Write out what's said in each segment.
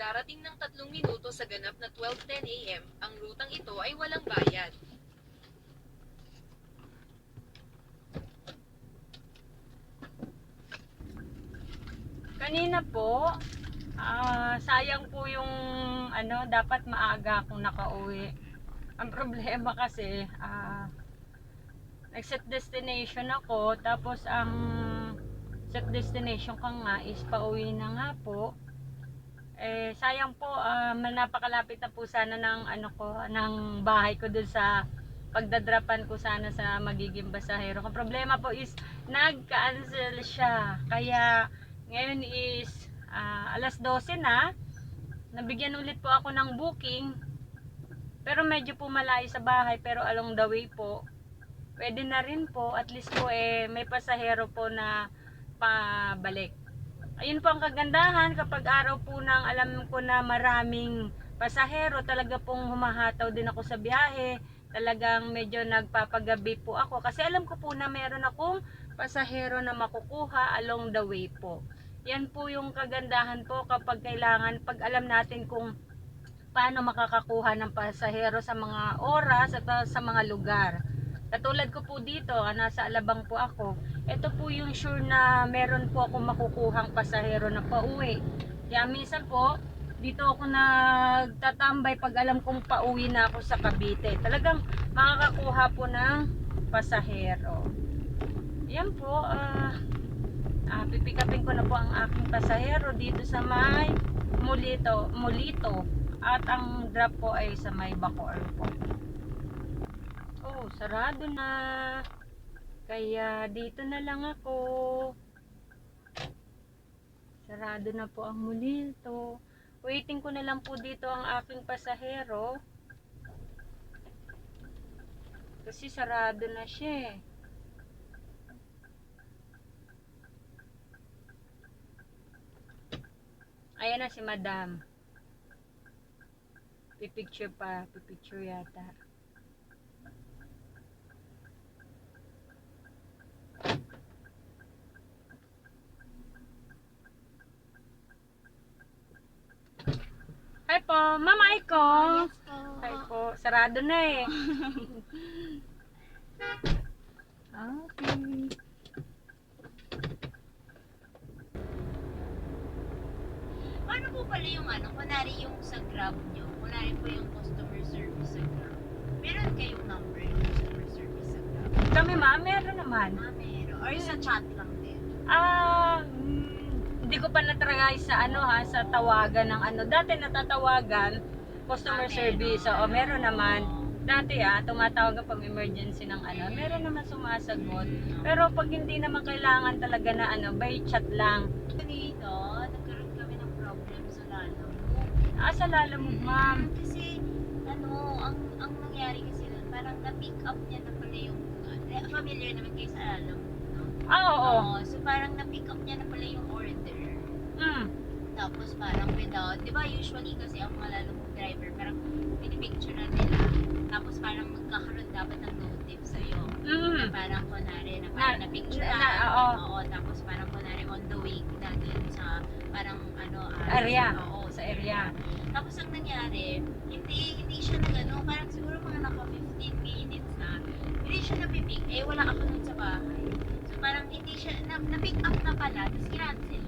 Darating ng tatlong minuto sa ganap na 12.10 a.m., ang rutang ito ay walang bayad. Kanina po, ah, sayang po yung ano, dapat maaga akong nakauwi. Ang problema kasi, ah, nag-set destination ako, tapos ang set destination ko nga is pauwi na nga po. Eh, sayang po, ah, napakalapit na po sana ng ano ko, ng bahay ko dun sa pagdadrapan ko sana sa magiging basahero. Ang problema po is nag-cancel siya. Kaya ngayon is ah, alas 12 na. Nabigyan ulit po ako ng booking. Pero medyo po malayo sa bahay pero along the way po. Pwede na rin po. At least po eh may pasahero po na pabalik. Ayun po ang kagandahan kapag araw po nang alam ko na maraming pasahero, talaga pong humahataw din ako sa biyahe. Talagang medyo nagpapagabi po ako kasi alam ko po na meron akong pasahero na makukuha along the way po. Yan po yung kagandahan po kapag kailangan, pag alam natin kung paano makakakuha ng pasahero sa mga oras at sa mga lugar. Katulad ko po dito, ah, nasa Alabang po ako. Ito po yung sure na meron po ako makukuhang pasahero na pauwi. Kaya minsan po, dito ako nagtatambay pag alam kong pauwi na ako sa Cavite. Talagang makakakuha po ng pasahero. Yan po, ah, ah, pipikapin ko na po ang aking pasahero dito sa may Mulito, Mulito. At ang drop po ay sa may Bacoor po. Oh, sarado na. Kaya dito na lang ako. Sarado na po ang Mulito. Waiting ko na lang po dito ang aking pasahero. Kasi sarado na siya eh. Ayan na si madam. Pipicture pa. Pipicture yata. Hi po, Mama Aiko. Hi po, sarado na eh. okay. Paano po pala yung ano, kunwari yung sa Grab nyo, kunwari po yung customer service sa Grab, meron kayong number yung customer service sa Grab? Kami ma, meron naman. Ah, meron. Or sa chat lang din? Ah, mm, hindi ko pa natry sa ano ha, sa tawagan ng ano. Dati natatawagan, customer service. meron. Oo, meron naman. Dati ah, tumatawag pag emergency ng ano. Meron naman sumasagot. Pero pag hindi naman kailangan talaga na ano, by chat lang. Dito, nagkaroon kami ng problem sa lalo. Ah, sa lalamog ma'am. Kasi, ano, ang ang nangyari kasi nun, parang na-pick up niya na pala yung, eh, familiar naman kayo sa lalo. No? Ah, oo. Oo, so parang na-pick up niya na pala yung order. Mm. Tapos parang without, di ba usually kasi ang mga lalong driver, parang pinipicture na nila. Tapos parang magkakaroon dapat ng notif sa'yo. Na Mm. parang kunwari na parang Na- na-picture na- na. oo. Oo, tapos parang kunwari on the way na dun sa parang ano, ah, Area. Oo, Sa area. Tapos ang nangyari, hindi hindi siya nag ano, parang siguro mga naka 15 minutes na. Hindi siya napipig. Eh, wala ako nun sa bahay. So parang hindi siya, na, na-pick up na pala, tapos ko.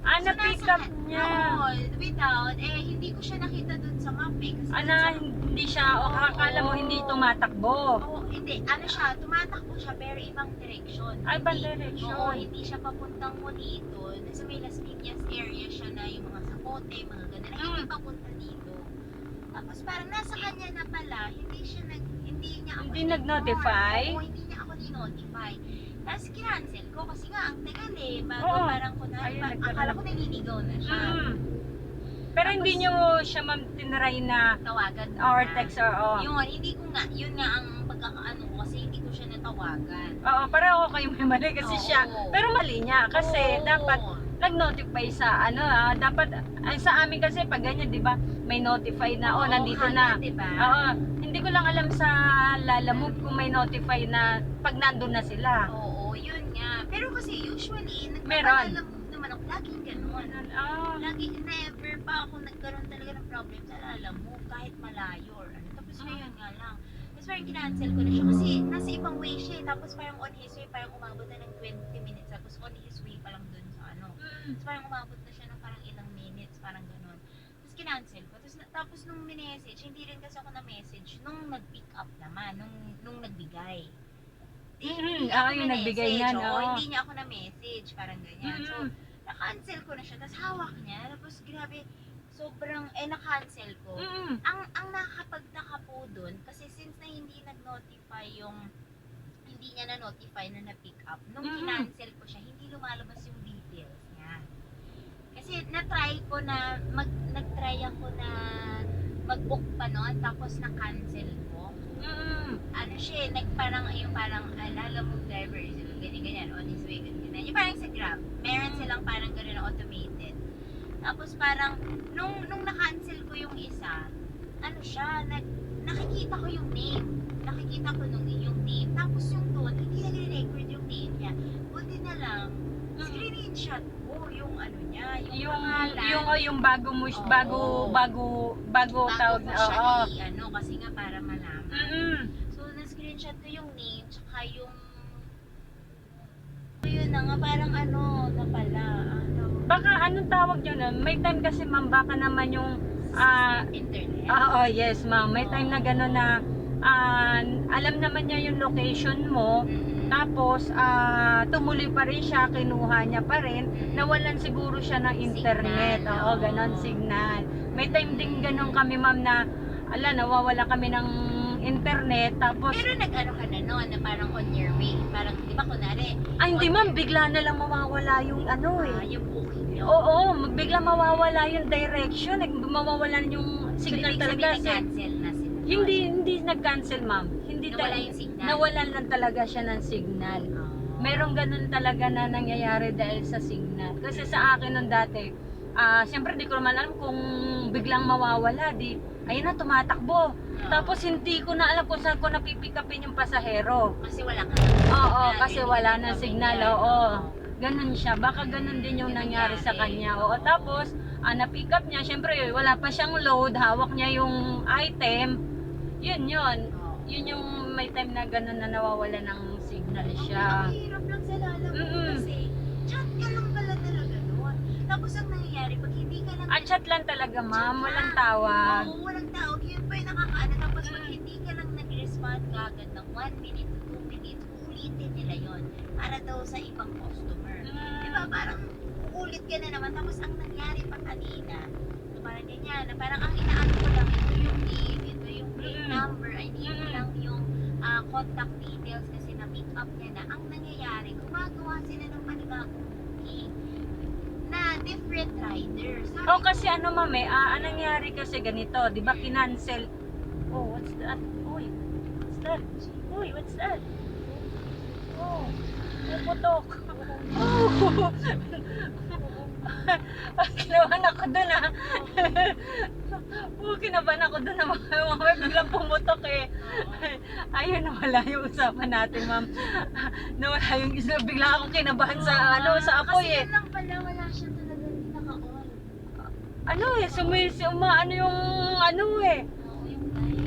Ah, na-pick up niya. Oo, without, eh, hindi ko siya nakita dun sa map eh. Kasi Ana, hindi siya, o akala mo hindi tumatakbo. Oo, hindi. Ano siya, tumatakbo siya pero ibang direction. Ay, ibang Hindi- direction. Oo, hindi siya papuntang Monito. Nasa may Las Piñas area siya na yung mga sapote, mga ganun. Ay, Hindi Mm. papunta dito. Tapos parang nasa kanya na pala, hindi siya nag, hindi niya ako Hindi nag-notify? Oo, hindi niya ako ni-notify. Tapos kinancel ko kasi nga ang tagal eh. Bago Oo. parang kunwari, Ayun, pa- nagkaroon akala ko naliligaw na siya. Mm. Pero hindi nyo siya ma'am tinry na Tawagan ko or na. text or oh. Yun, hindi ko nga, yun nga ang pagkakaano ko kasi hindi ko siya natawagan. Oo, pareho kayo may mali kasi Oo. siya. Pero mali niya kasi Oo. dapat nag-notify sa ano ah, dapat ay, sa amin kasi pag ganyan 'di ba may notify na oh Oo, nandito kagad, na. Diba? Oo, hindi ko lang alam sa Lala Move kung may notify na pag nandun na sila. Oo, nga. Pero kasi usually, nagpapaalam naman ako, lagi ganun. Ah, Lagi, never pa ako nagkaroon talaga ng problem sa Lala Move kahit malayo or ano. Tapos Ah. ngayon nga lang. Tapos parang kinancel ko na siya kasi nasa ibang way siya eh. Tapos parang on his way, parang umabot na ng 20 minutes. Tapos on his way pa lang dun sa ano. Tapos parang umabot na siya ng parang ilang minutes, parang ganun. Tapos kinancel ko. Tapos, tapos nung minessage, hindi rin kasi ako na-message nung nag-pick up naman, nung, nung nagbigay. Mhm, ah, ako yung nagbigay niyan, oo, oo. Hindi niya ako na-message, parang ganyan. So, Mm. na-cancel ko na siya. Tapos hawak niya. Tapos grabe, sobrang, eh, na-cancel ko. Mm. Ang, ang nakakapagtaka po dun, kasi since na hindi nag-notify yung, hindi niya na-notify na na-pick up, nung Mhm. kinancel ko siya, hindi lumalabas yung details niya. Kasi na-try ko na, mag, nag-try ako na mag-book pa noon, tapos na-cancel ko. Mm. Ano siya, eh, parang, yung parang, alala mo driver, is ganyan, ganyan, on his way, ganyan. Yung parang sa Grab, meron silang parang gano'n na automated. Tapos parang, nung, nung na-cancel ko yung isa, ano siya, nag, nakikita ko yung name. Nakikita ko nung yung name. Tapos yung doon, hindi nagre-record yung name niya. Buti na lang, screenshot ko yung ano niya, yung, Yung pangalan. yung oh, yung bago mo bago bago bago bago tawag na oo. ano, kasi nga para malaman. Mm. Ko yung name, tsaka yung... So, yun na nga, parang ano, na pala, ano, Baka anong tawag yun? ah? May time kasi ma'am baka naman yung ah internet. ah, oh, yes ma'am. May time na gano'n na ah, alam naman niya yung location mo. Mm-mm. Tapos, ah, tumuloy pa rin siya, kinuha niya pa rin. Nawalan siguro siya ng internet. Signal, Oo, oo. ganon, signal. May time din ganon kami, ma'am, na, ala, nawawala kami ng internet. Tapos, Pero nag-ano ka na noon, na parang on your way. Parang, di ba, kunwari, ay, hindi ma'am, bigla na lang mawawala yung ano eh. ah, yung booking nyo. Oo, magbigla mawawala yung direction, nag- mawawala yung signal so, talaga. So, cancel na sila. hindi, hindi nag-cancel, ma'am. Hindi Nawala talaga. yung signal. Nawalan lang talaga siya ng signal. Ah. Merong ganun talaga na nangyayari dahil sa signal. Kasi sa akin nung dati, ah, siyempre di ko naman alam kung biglang mawawala, di, ayun na, tumatakbo. Tapos hindi ko na alam kung saan ko napipikapin yung pasahero. kasi wala ka Oo, signal, kasi wala na signal, oo. Ganun siya, baka ganun din yung nangyari sa kanya. Oo, tapos, ah, na-pick up niya, siyempre wala pa siyang load, hawak niya yung item. Yun, yun. Yun yung may time na ganun na nawawala ng signal siya. Ang hirap lang sa lala mo Mm-mm. kasi chat ka lang pala talaga noon. Tapos ang nangyayari, pag hindi ka lang... Ah, chat lang talaga, ma'am. Chat Walang lang. tawag. Oo, walang tawag. Yun pa yung nakakaano. Tapos pag Mm. hindi ka lang nag-respond kagad ng 1 minute to 2 minutes, uulitin nila yon para daw sa ibang customer. Di ba? Parang uulit ka na naman. Tapos ang nangyari pa kanina, so parang ganyan, na parang ang inaano ko lang, ito yung name, ito yung plate Mm. number, I need Mm. lang yung ah, contact details kasi na-pick up niya na. Ang nangyayari, gumagawa sila ng panibagong booking different riders. Sabi Oh, kasi ano, ma'am, eh, ah, anong nangyari kasi ganito, di ba, kinancel. Oh, what's that? Uy, what's that? Uy, what's that? Oh, puputok. Oh, kinabahan ako dun ah. oh, kinabahan ako dun na mga biglang pumutok eh. Ayun, nawala yung usapan natin, ma'am. nawala yung isa, bigla akong kinabahan sa, ano, sa apoy Kasi eh. yun lang pala, wala siya talaga hindi naka-on. Ano eh, sumisi, uma, ano yung, ano eh.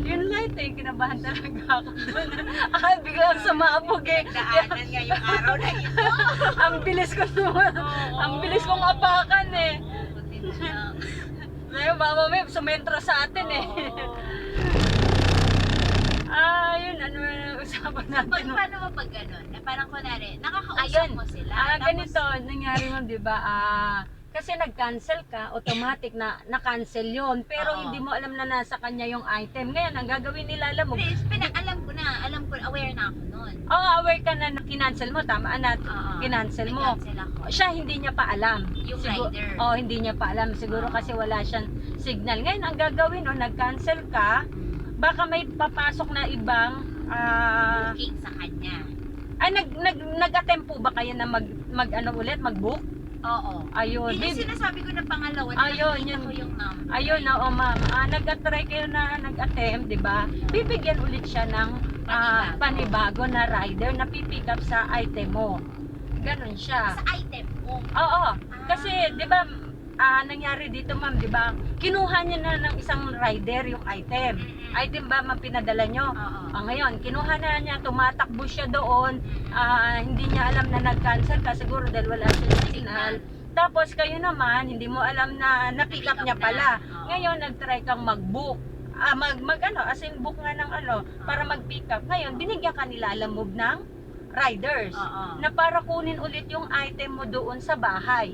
Yung light. Eh, kinabahan talaga ako dun. ah, biglang sumabog eh. Daanan nga yung araw na ito. ang bilis ko sum- ang bilis kong apakan eh. Na. Ngayon, mama may sumentro sa atin eh. Ah, yun, ano yung usapan Pag, natin. paano mo pag ganun? Na parang kunwari, nakakausap Ayun. mo sila. Ah, ganito, nangyari mo, di ba? Ah, kasi nag-cancel ka, automatic na na-cancel yon Pero Oo. hindi mo alam na nasa kanya yung item. Ngayon, ang gagawin nila, alam mo, Please, pina, alam ko na, alam ko, aware na ako nun. oh, aware ka na na kinancel mo, tama na, Oo. kinancel mo. Nag-cancel ako. Siya hindi niya pa alam. Yung Sigur- rider. Oh, hindi niya pa alam. Siguro Oo. kasi wala siyang signal. Ngayon, ang gagawin, oh, nag-cancel ka, baka may papasok na ibang ah Booking sa kanya. ay nag nag nag-attempt po ba kayo na mag mag ano ulit mag-book? Oo. Ayun. Yun yung sinasabi ko na pangalawa. Ayun, yun. ko yung number. Ayun na oh ma'am. Ah, nag-try kayo na nag-attempt, 'di ba? Bibigyan ulit siya ng ah, panibago na rider na pipick up sa item mo. Ganon siya. Sa item mo. Oo. Kasi 'di ba ah, nangyari dito ma'am, di ba? Kinuha niya na ng isang rider yung item. Item ba ma'am pinadala nyo? Oo. Ah, ngayon, kinuha na niya, tumatakbo siya doon, ah, hindi niya alam na nag-cancel ka siguro dahil wala siya signal. Tapos kayo naman, hindi mo alam na na-pick up niya pala. Ngayon, nag-try kang mag-book. Ah, mag, mag ano, as in book nga ng ano, para mag-pick up. Ngayon, binigyan ka nila alam move ng riders. Na para kunin ulit yung item mo doon sa bahay.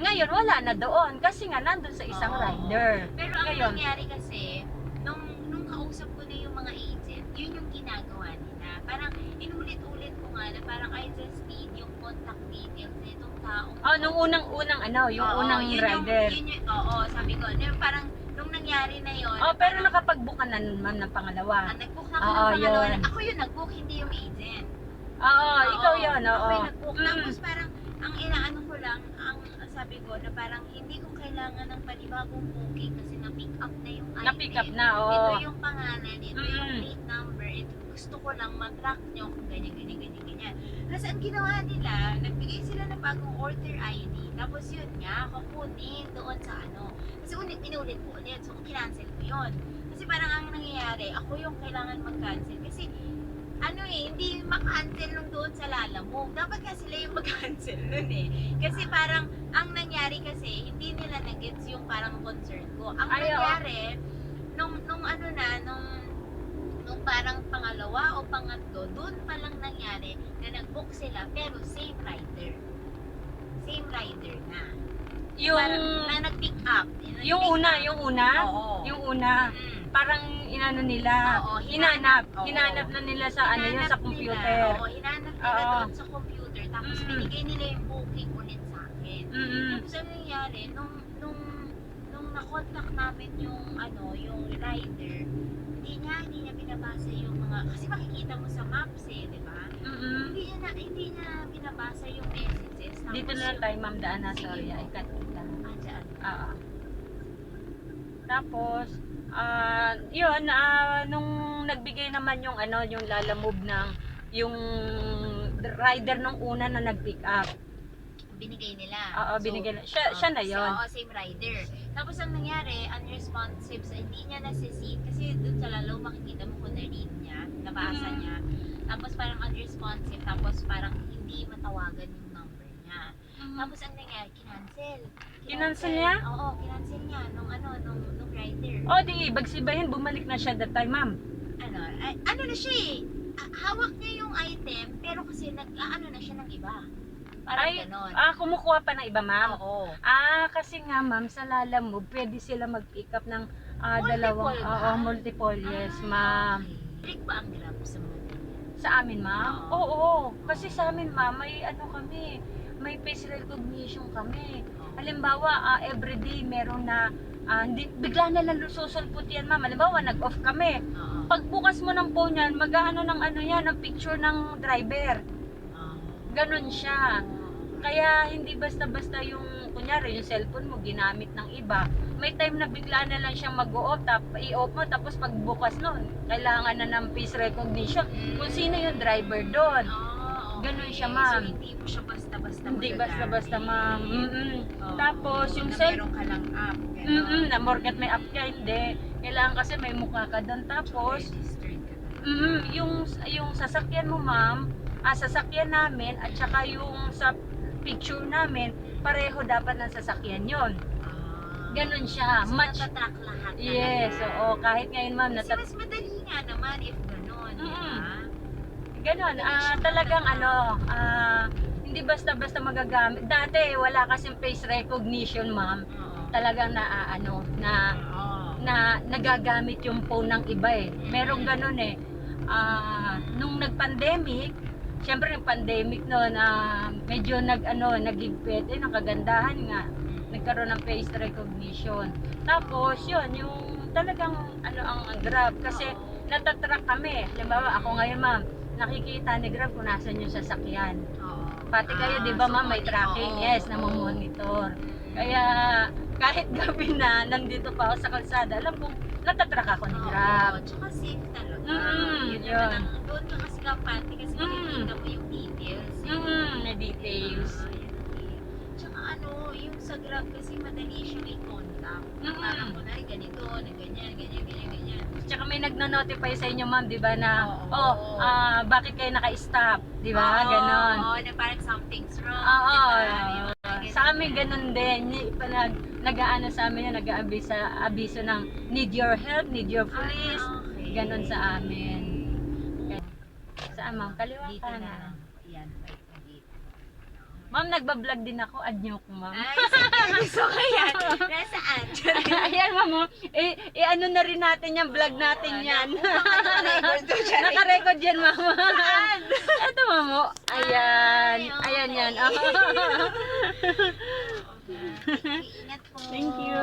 Ngayon, wala na doon kasi nga nandun sa isang Oo. rider. Pero ang Ngayon. nangyari kasi, nung, nung kausap ko na yung mga agent, yun yung ginagawa nila. Parang inulit-ulit ko nga na parang I just need yung contact details na itong taong Oh, nung unang-unang ano, yung Oo, unang yun rider. Yung, yun yung, oo, sabi ko. Yung parang, nung nangyari na yun, Oh, pero parang, nakapag-book ka na ma'am ng pangalawa. ah, nag-book na ako Oo, ng pangalawa. yun. Ako yung nag-book, hindi yung agent. Oo, ikaw yun, oo. Ako yung nag-book. Mm. Tapos parang, ang inaano ko lang, ang sabi ko na parang hindi ko kailangan ng panibagong booking kasi na-pick up na yung item. Na-pick up na, oo. Ito yung pangalan, ito yung Mm. plate number, ito gusto ko lang mag-track nyo kung ganyan, ganyan, ganyan, ganyan. Tapos ang ginawa nila, nagbigay sila ng bagong order ID. Tapos yun nga, kukunin doon sa ano. Kasi ulit, inulit ko ulit. So, kinancel ko yun. Kasi parang ang nangyayari, ako yung kailangan mag-cancel. Ano eh, hindi makancel nung doon sa Lalamove. Dapat nga sila yung mag-cancel nun eh. Kasi parang, ang nangyari kasi, hindi nila nag-gets yung parang concern ko. Ang Ay, nangyari, nung, nung ano na, nung, nung parang pangalawa o pangatlo, doon pa lang nangyari na nag-book sila, pero same rider. Same rider na. Yung, Parang, na nag-pick up. yung Nag-pick una, up. yung una, Oo. yung una, Mm. Parang inano nila, Oo, hinanap, Oo. hinanap na nila sa ano yun, Hinanap sa nila, computer. Oo, hinanap nila Oo. doon sa computer. Tapos Mm. binigay nila yung booking ulit sa akin. Mm-mm. Tapos ano nangyari, nung, nung, nung na-contact namin yung, ano, yung rider, hindi niya, hindi niya binabasa yung mga, kasi makikita mo sa maps eh, di ba? Mm-mm. Hindi niya, na, hindi niya binabasa yung messages. Tapos Dito na lang yung- tayo ma'am daan na, Sige sorry, cut kita. Ah, dyan. Ah. Tapos, ah, yun, ah, nung nagbigay naman yung ano, yung lalamove ng yung rider nung una na nag-pick up. binigay nila. Oo, So, binigay na. Siya, Oo, siya na yon. oo, same rider. Tapos ang nangyari, unresponsive, so hindi niya nasisit. Kasi dun sa lalo makikita mo kung na-read niya, nabasa Mm. niya. Tapos parang unresponsive, tapos parang hindi matawagan yung. Tapos ang nangyari, kinancel. Kinancel niya? Oo, kinancel niya nung ano, nung, nung rider. O di, bagsibahin, bumalik na siya that time, ma'am. Ano, ay, ano na siya eh, ah, hawak niya yung item, pero kasi nag, ano na siya ng iba. Parang Ay, ganon. Ah, kumukuha pa ng iba, ma'am. Oo. Ah, kasi nga, ma'am, sa lalamove, pwede sila mag-pick up ng ah, Multiple dalawang, ba? oo, multiple, yes, Ah, ma'am. okay. Trick ba ang grab sa mga ganyan? Sa amin, ma'am? Oo. Oo, kasi sa amin, ma'am, may ano kami, may face recognition kami. Halimbawa, ah, everyday meron na, ah, hindi, bigla na lang susulpot yan, ma'am. Halimbawa, nag-off kami. Oo. Pagbukas mo ng phone yan, mag-ano ng ano yan, ng picture ng driver. Oo. Ganon siya. Kaya hindi basta-basta yung, kunyari, yung cellphone mo ginamit ng iba. May time na bigla na lang siyang mag-o-off, tap, i-off mo, tapos pagbukas nun, kailangan na ng face recognition. Kung sino yung driver doon. Ah, okay. Ganun siya, ma'am. So, hindi mo siya basta-basta Hindi basta-basta, ma'am. Mm-mm. Oo. Tapos, yung cell- meron ka lang app. Mm-mm, na morgat may app ka, hindi. Kailangan kasi may mukha ka doon. Tapos, mm yung, yung sasakyan mo, ma'am, ah, sasakyan namin, at saka yung sa picture namin, pareho dapat ng sasakyan yon. Ah. Ganon siya. So, Match. natatrack lahat Yes, oo. Kahit ngayon, ma'am, Kasi natat mas madali nga naman if Mm-mm. ba? Ganon. Ah, talagang ano, ah, hindi basta-basta magagamit. Dati, wala kasing face recognition, ma'am. Talagang na, ah, ano, na, na nagagamit yung phone ng iba eh. Merong ganun eh. Ah, nung nag-pandemic, syempre yung pandemic noon, ah, medyo nag ano, nagigpit eh, ng kagandahan nga. Nagkaroon ng face recognition. Tapos, yun, yung talagang ano ang ang Grab kasi natatrack kami. Halimbawa, ako ngayon, ma'am, nakikita ni Grab kung nasan yung sasakyan. Oo. Pati kayo, Ah, di ba, so ma'am, may tracking. oo. Yes, namomonitor. Kaya kahit gabi na nandito pa ako sa kalsada, alam kong natatrack ako ni Grab. Oo, tsaka safe talaga. Mm, yun. yun. ang- Doon ka kasi kampante kasi Mm. makikita mo yung details. eh. Mm, na details. Yun, okay. Tsaka ano yung sa Grab kasi madali siya may contact. Mm-mm. Parang kunwari ganito, na ganyan, ganyan. Tsaka may nagno-notify sa inyo, ma'am, di ba, na, Oo. oh, ah, bakit kayo naka-stop? Di ba? Ganon. Oo, na parang something's wrong. Oo. di ba? Yung mga. Sa amin ganun din. Yung iba nag nag-aano sa amin, nag-aabiso abiso ng need your help, need your police. Ah, okay. Ganon sa amin. Saan ma'am? Kaliwa Dito na. na. Yan, right na dito. Ma'am, nagbablog din ako. Add niyo ko, ma'am. Ay, sige. Gusto ko yan. Nasaan? Ayan, ma'am. oh. Eh, eh, ano na rin natin yung vlog natin yan. Naka-record to siya. Naka-record yan, ma'am. Ito, ma'am. oh. Ayan. Ay, okay. Ayan yan. Ingat po. Thank you.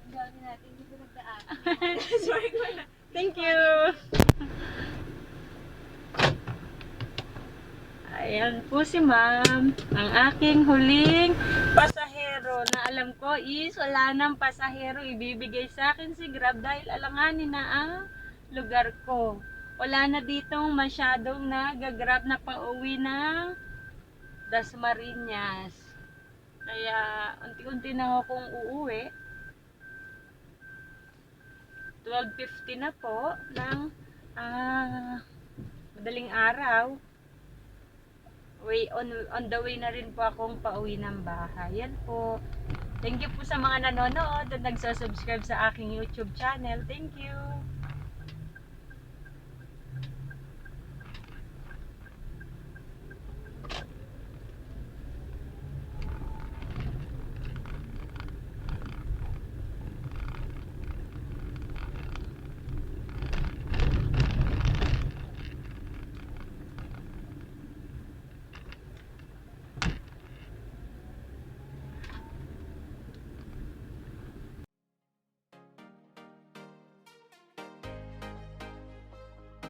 Ang dami natin dito nagdaan. Sorry ko na. Thank you. Ayan po si ma'am. Ang aking huling pasahero na alam ko is wala nang pasahero ibibigay sa akin si Grab dahil alanganin na ang lugar ko. Wala na ditong masyadong nagagrab na pauwi ng Dasmariñas. Kaya unti-unti na akong uuwi. 12.50 na po ng ah, madaling araw. Way on on the way na rin po akong pauwi ng bahay. Yan po. Thank you po sa mga nanonood at nagsa-subscribe sa aking YouTube channel. Thank you.